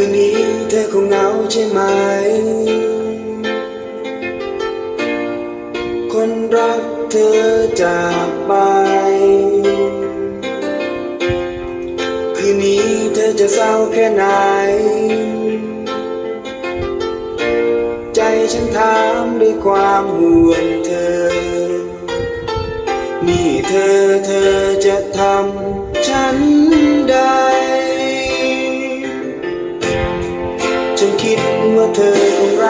ืนนี้เธอคงเหงาใช่ไหม คนรักเธอจากไป คืนนี้เธอจะเศร้าแค่ไหน ใจฉันถามด้วยความห่วงเธอ นี่เธอเธอจะทำฉัน คิดว่าเธอคงรัก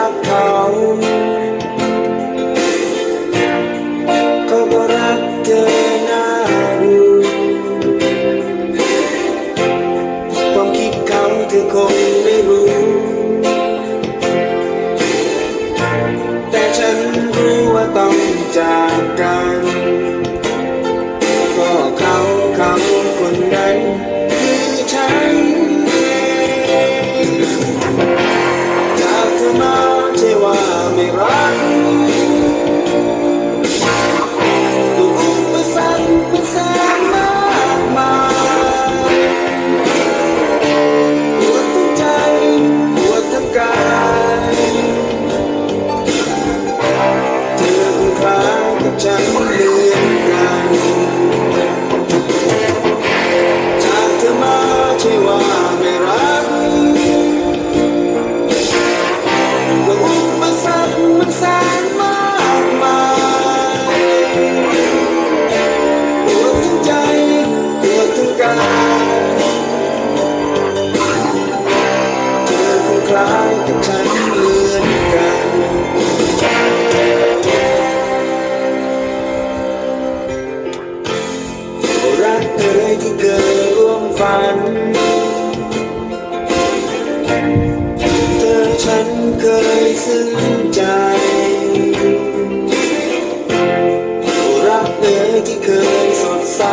เธอฉันเคยซึ้งใจรักเอ่ยที่เคยสดใส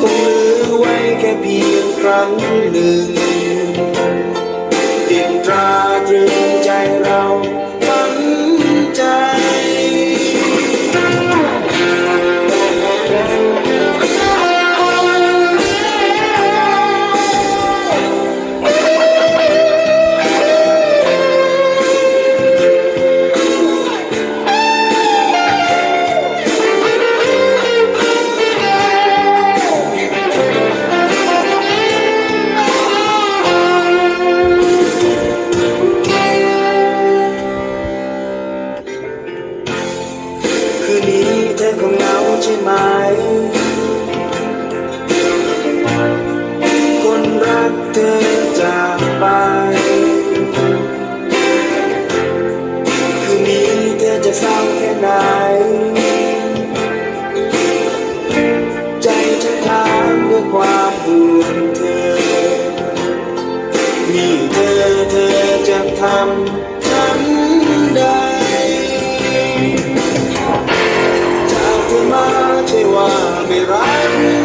คงเลือไว้แค่เพียงครั้งหนึ่ง คืนนี้เธอคงเหงาใช่ไหม คนรักเธอจากไป คืนนี้เธอจะเศร้าแค่ไหน ใจฉันถามด้วยความห่วงเธอนี่เธอเธอจะทำฉันได้ Fatima, they want me right